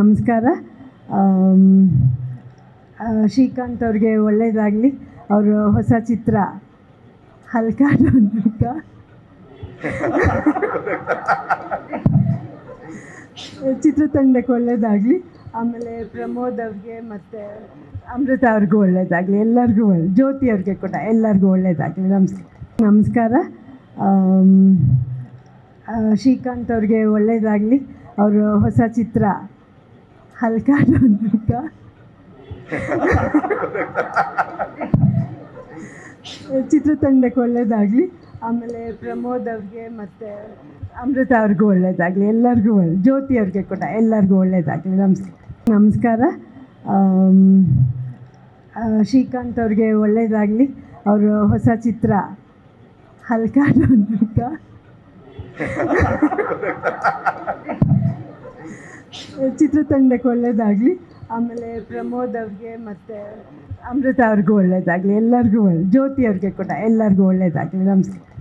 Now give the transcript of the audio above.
ನಮಸ್ಕಾರ. ಶ್ರೀಕಾಂತ್ ಅವ್ರಿಗೆ ಒಳ್ಳೆಯದಾಗಲಿ ಅವರ ಹೊಸ ಚಿತ್ರ, ಹಲ್ಕಾಡು ಅಂತ. ಚಿತ್ರತಂಡಕ್ಕೆ ಒಳ್ಳೆಯದಾಗಲಿ ಆಮೇಲೆ ಪ್ರಮೋದ್ ಅವ್ರಿಗೆ ಮತ್ತು ಅಮೃತ ಅವ್ರಿಗೂ ಒಳ್ಳೆಯದಾಗಲಿ ಎಲ್ಲರಿಗೂ ಒಳ್ಳೆ, ಜ್ಯೋತಿ ಅವ್ರಿಗೆ ಕೂಡ ಎಲ್ಲರಿಗೂ ಒಳ್ಳೆಯದಾಗಲಿ ನಮಸ್ಕಾರ. ನಮಸ್ಕಾರ ಶ್ರೀಕಾಂತ್ ಅವ್ರಿಗೆ ಒಳ್ಳೆಯದಾಗಲಿ ಅವರು ಹೊಸ ಚಿತ್ರ ಹಲ್ಕಾಡು ಅಂತ ಚಿತ್ರತಂಡಕ್ಕೆ ಒಳ್ಳೆಯದಾಗಲಿ ಆಮೇಲೆ ಪ್ರಮೋದ್ ಅವ್ರಿಗೆ ಮತ್ತು ಅಮೃತ ಅವ್ರಿಗೂ ಒಳ್ಳೆಯದಾಗಲಿ ಎಲ್ಲರಿಗೂ ಒಳ್ಳೆ, ಜ್ಯೋತಿ ಅವ್ರಿಗೆ ಕೂಡ ಎಲ್ಲರಿಗೂ ಒಳ್ಳೆಯದಾಗಲಿ ನಮಸ್ಕಾರ. ನಮಸ್ಕಾರ ಶ್ರೀಕಾಂತ್ ಅವ್ರಿಗೆ ಒಳ್ಳೆಯದಾಗಲಿ ಅವರು ಹೊಸ ಚಿತ್ರ ಹಲ್ಕಾಡು ಅಂತ ಚಿತ್ರತಂಡಕ್ಕೆ ಒಳ್ಳೆಯದಾಗಲಿ ಆಮೇಲೆ ಪ್ರಮೋದ್ ಅವ್ರಿಗೆ ಮತ್ತು ಅಮೃತ ಅವ್ರಿಗೂ ಒಳ್ಳೆಯದಾಗಲಿ ಎಲ್ಲರಿಗೂ ಒಳ್ಳೆ, ಜ್ಯೋತಿ ಅವ್ರಿಗೆ ಕೂಡ ಎಲ್ಲರಿಗೂ ಒಳ್ಳೆಯದಾಗಲಿ ನಮಸ್ಕಾರ.